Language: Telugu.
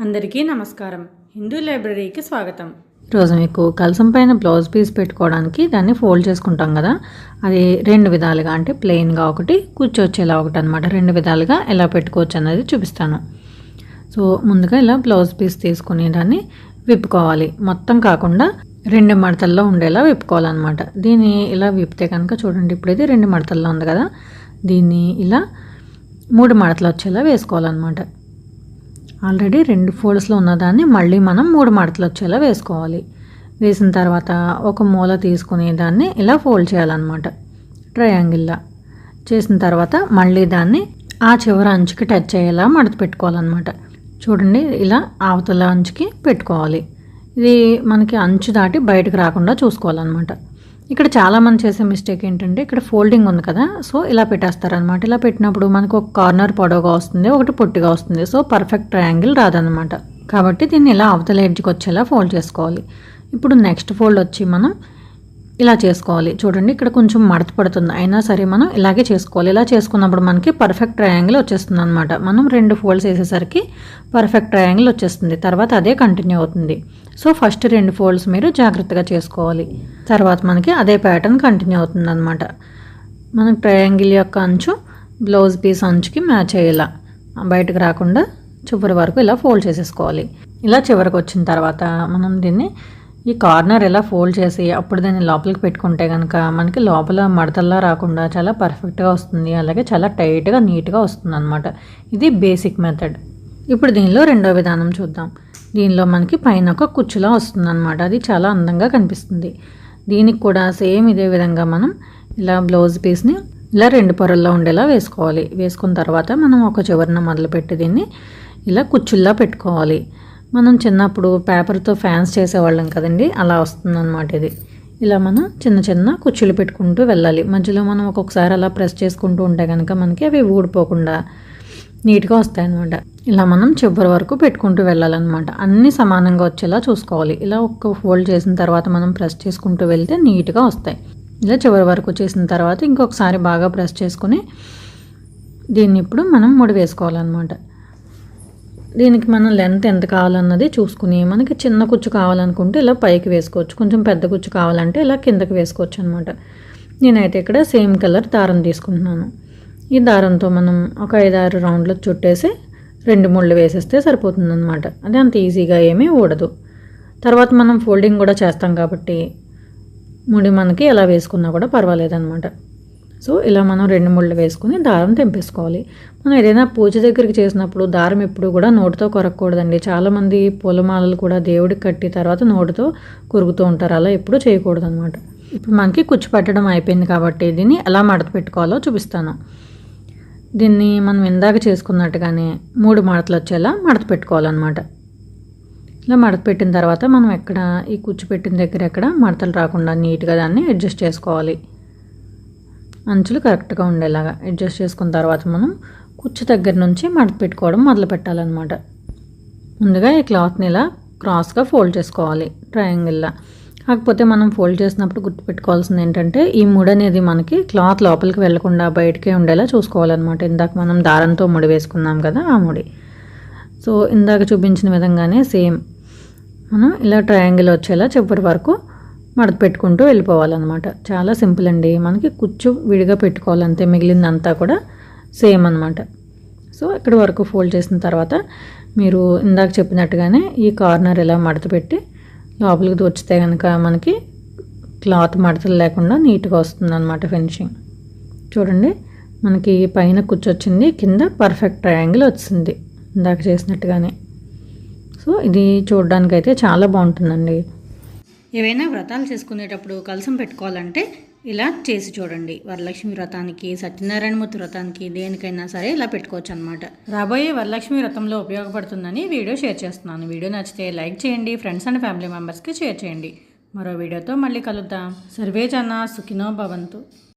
అందరికీ నమస్కారం. హిందూ లైబ్రరీకి స్వాగతం. ఈరోజు మీకు కలసం పైన బ్లౌజ్ పీస్ పెట్టుకోవడానికి దాన్ని ఫోల్డ్ చేసుకుంటాం కదా. అది రెండు విధాలుగా అంటే ప్లెయిన్గా ఒకటి కూర్చొచ్చేలా ఒకటి అనమాట రెండు విధాలుగా ఎలా పెట్టుకోవచ్చు అనేది చూపిస్తాను. సో ముందుగా ఇలా బ్లౌజ్ పీస్ తీసుకుని దాన్ని విప్పుకోవాలి. మొత్తం కాకుండా రెండు మడతల్లో ఉండేలా విప్పుకోవాలన్నమాట. దీన్ని ఇలా విప్పితే కనుక చూడండి ఇప్పుడు ఇది రెండు మడతల్లో ఉంది కదా. దీన్ని ఇలా మూడు మడతలు వచ్చేలా వేసుకోవాలన్నమాట. ఆల్రెడీ రెండు ఫోల్డ్స్లో ఉన్నదాన్ని మళ్ళీ మనం మూడు మడతలు వచ్చేలా వేసుకోవాలి. వేసిన తర్వాత ఒక మూల తీసుకుని దాన్ని ఇలా ఫోల్డ్ చేయాలన్నమాట. ట్రయాంగిల్లా. చేసిన తర్వాత మళ్ళీ దాన్ని ఆ చివరి అంచుకి టచ్ అయ్యేలా మడత పెట్టుకోవాలన్నమాట. చూడండి ఇలా అవతల అంచుకి పెట్టుకోవాలి. ఇది మనకి అంచు దాటి బయటకు రాకుండా చూసుకోవాలన్నమాట. ఇక్కడ చాలామంది చేసే మిస్టేక్ ఏంటంటే ఇక్కడ ఫోల్డింగ్ ఉంది కదా సో ఇలా పెట్టేస్తారనమాట ఇలా పెట్టినప్పుడు మనకు ఒక కార్నర్ పొడవుగా వస్తుంది ఒకటి పొట్టిగా వస్తుంది సో పర్ఫెక్ట్ ట్రయాంగిల్ రాదనమాట కాబట్టి దీన్ని ఇలా అవతల ఎడ్జ్కి వచ్చేలా ఫోల్డ్ చేసుకోవాలి. ఇప్పుడు నెక్స్ట్ ఫోల్డ్ వచ్చి మనం ఇలా చేసుకోవాలి. చూడండి ఇక్కడ కొంచెం మడత పడుతుంది. అయినా సరే మనం ఇలాగే చేసుకోవాలి. ఇలా చేసుకున్నప్పుడు మనకి పర్ఫెక్ట్ ట్రయాంగిల్ వచ్చేస్తుంది అనమాట మనం రెండు ఫోల్డ్స్ వేసేసరికి పర్ఫెక్ట్ ట్రయాంగిల్ వచ్చేస్తుంది. తర్వాత అదే కంటిన్యూ అవుతుంది. సో ఫస్ట్ రెండు ఫోల్డ్స్ మీరు జాగ్రత్తగా చేసుకోవాలి. తర్వాత మనకి అదే ప్యాటర్న్ కంటిన్యూ అవుతుంది అనమాట మనకి ట్రయాంగిల్ యొక్క అంచు బ్లౌజ్ పీస్ అంచుకి మ్యాచ్ అయ్యేలా బయటకు రాకుండా చివరి వరకు ఇలా ఫోల్డ్ చేసేసుకోవాలి. ఇలా చివరికి వచ్చిన తర్వాత మనం దీన్ని ఈ కార్నర్ ఎలా ఫోల్డ్ చేసి అప్పుడు దాన్ని లోపలికి పెట్టుకుంటే కనుక మనకి లోపల మడతల్లా రాకుండా చాలా పర్ఫెక్ట్గా వస్తుంది. అలాగే చాలా టైట్గా నీట్గా వస్తుంది అనమాట ఇది బేసిక్ మెథడ్ ఇప్పుడు దీనిలో రెండో విధానం చూద్దాం. దీనిలో మనకి పైన ఒక కుచ్చులా వస్తుంది అనమాట అది చాలా అందంగా కనిపిస్తుంది. దీనికి కూడా సేమ్ ఇదే విధంగా మనం ఇలా బ్లౌజ్ పీస్ని ఇలా రెండు పొరల్లో ఉండేలా వేసుకోవాలి. వేసుకున్న తర్వాత మనం ఒక చివరిన మొదలుపెట్టి దీన్ని ఇలా కుచ్చుల్లా పెట్టుకోవాలి. మనం చిన్నప్పుడు పేపర్తో ఫ్యాన్స్ చేసేవాళ్ళం కదండి. అలా వస్తుందన్నమాట ఇది. ఇలా మనం చిన్న చిన్న కుచ్చులు పెట్టుకుంటూ వెళ్ళాలి. మధ్యలో మనం ఒక్కొక్కసారి అలా ప్రెస్ చేసుకుంటూ ఉంటే కనుక మనకి అవి ఊడిపోకుండా నీట్గా వస్తాయన్నమాట. ఇలా మనం చివరి వరకు పెట్టుకుంటూ వెళ్ళాలన్నమాట. అన్నీ సమానంగా వచ్చేలా చూసుకోవాలి. ఇలా ఒక్క ఫోల్డ్ చేసిన తర్వాత మనం ప్రెస్ చేసుకుంటూ వెళ్తే నీట్గా వస్తాయి. ఇలా చివరి వరకు చేసిన తర్వాత ఇంకొకసారి బాగా ప్రెస్ చేసుకుని దీన్ని ఇప్పుడు మనం ముడి వేసుకోవాలన్నమాట దీనికి మనం లెంత్ ఎంత కావాలన్నది చూసుకుని మనకి చిన్న కుచ్చు కావాలనుకుంటే ఇలా పైకి వేసుకోవచ్చు. కొంచెం పెద్ద కుచ్చు కావాలంటే ఇలా కిందకి వేసుకోవచ్చు అనమాట నేనైతే ఇక్కడ సేమ్ కలర్ దారం తీసుకుంటున్నాను. ఈ దారంతో మనం ఒక ఐదారు రౌండ్లు చుట్టేసి రెండు ముళ్ళు వేసేస్తే సరిపోతుంది అనమాట అది అంత ఈజీగా ఏమీ ఊడదు. తర్వాత మనం ఫోల్డింగ్ కూడా చేస్తాం కాబట్టి ముడి మనకి ఎలా వేసుకున్నా కూడా పర్వాలేదన్నమాట. సో ఇలా మనం రెండు ముళ్ళు వేసుకుని దారం తెంపేసుకోవాలి. మనం ఏదైనా పూజ దగ్గరికి చేసినప్పుడు దారం ఎప్పుడు కూడా నోటితో కొరకూడదండి చాలామంది పూలమాలలు కూడా దేవుడికి కట్టి తర్వాత నోటితో కొరుకుతూ ఉంటారు. అలా ఎప్పుడూ చేయకూడదు అనమాట ఇప్పుడు మనకి కుచ్చు పెట్టడం అయిపోయింది కాబట్టి దీన్ని ఎలా మడత పెట్టుకోవాలో చూపిస్తాను. దీన్ని మనం ఇందాక చేసుకున్నట్టుగానే మూడు మడతలు వచ్చేలా మడత పెట్టుకోవాలన్నమాట. ఇలా మడత పెట్టిన తర్వాత మనం ఎక్కడ ఈ కుచ్చు పెట్టిన దగ్గర ఎక్కడ మడతలు రాకుండా నీట్గా దాన్ని అడ్జస్ట్ చేసుకోవాలి. అంచులు కరెక్ట్గా ఉండేలాగా అడ్జస్ట్ చేసుకున్న తర్వాత మనం కుచ్చు దగ్గర నుంచి మడత పెట్టుకోవడం మొదలు పెట్టాలన్నమాట. ముందుగా ఈ క్లాత్ని ఇలా క్రాస్గా ఫోల్డ్ చేసుకోవాలి ట్రయాంగిల్లా. కాకపోతే మనం ఫోల్డ్ చేసినప్పుడు గుర్తుపెట్టుకోవాల్సింది ఏంటంటే ఈ ముడి అనేది మనకి క్లాత్ లోపలికి వెళ్ళకుండా బయటకే ఉండేలా చూసుకోవాలన్నమాట. ఇందాక మనం దారంతో ముడి వేసుకున్నాం కదా ఆ ముడి. సో ఇందాక చూపించిన విధంగానే సేమ్. మనం ఇలా ట్రయాంగిల్ వచ్చేలా చివరి వరకు మడత పెట్టుకుంటూ వెళ్ళిపోవాలన్నమాట. చాలా సింపుల్ అండి. మనకి కుచ్చు విడిగా పెట్టుకోవాలంతే మిగిలిందంతా కూడా సేమ్ అనమాట సో ఇక్కడ వరకు ఫోల్డ్ చేసిన తర్వాత మీరు ఇందాక చెప్పినట్టుగానే ఈ కార్నర్ ఇలా మడత పెట్టి లోపలికి దూచితే కనుక మనకి క్లాత్ మడతలు లేకుండా నీట్గా వస్తుంది అనమాట ఫినిషింగ్. చూడండి మనకి పైన కూర్చొచ్చింది కింద పర్ఫెక్ట్ ట్రయాంగిల్ వచ్చింది. ఇందాక చేసినట్టుగానే. సో ఇది చూడడానికైతే చాలా బాగుంటుందండి. ఏవైనా వ్రతాలు చేసుకునేటప్పుడు కలసం పెట్టుకోవాలంటే ఇలా చేసి చూడండి. వరలక్ష్మి వ్రతానికి సత్యనారాయణమూర్తి వ్రతానికి దేనికైనా సరే ఇలా పెట్టుకోవచ్చు అనమాట రాబోయే వరలక్ష్మి వ్రతంలో ఉపయోగపడుతుందని వీడియో షేర్ చేస్తున్నాను. వీడియో నచ్చితే లైక్ చేయండి ఫ్రెండ్స్ అండ్ ఫ్యామిలీ మెంబర్స్కి షేర్ చేయండి. మరో వీడియోతో మళ్ళీ కలుద్దాం. సర్వే జన సుఖినో భవంతు.